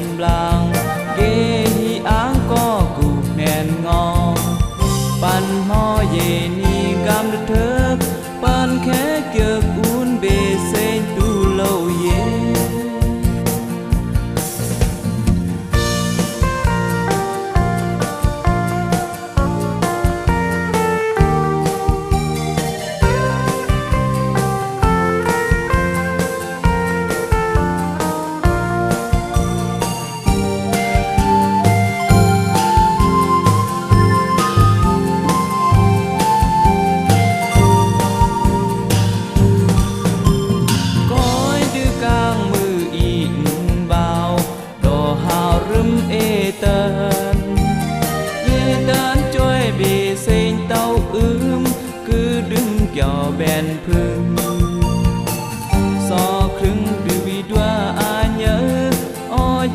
hiểm lang ghê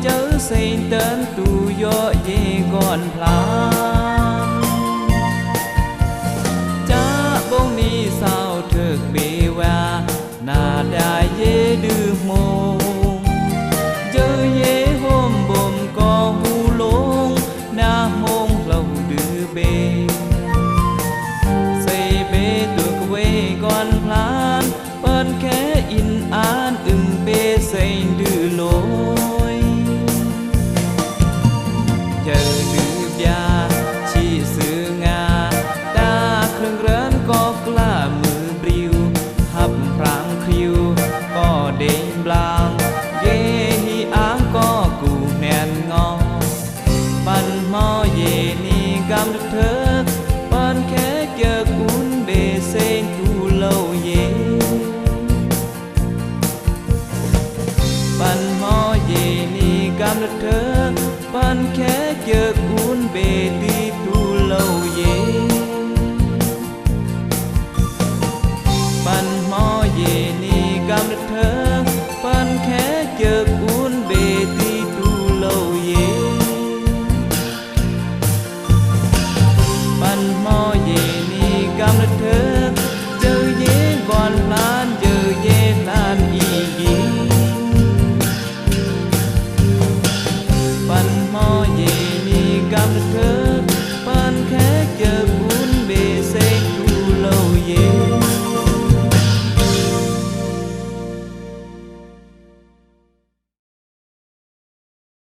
chớ xây tên tu do về còn lại อย่าลืมยาที่ซื้องาดาเครื่องเรินก็กล้ามือปลิวหับพรางคริว ก็เด้งบางเยฮีอ้างก็กูแน่นงอปันหม้อเยนีกำดึเธอปันแค่เจอกุนเบเซนกูเล่เยปันหม้อเยนีกำดึเธอ ปันแค่ un beti tulau ye Pan mo ye ni gam thơ pan khé chợt un beti tulau ye Pan mo ye ni gam thơ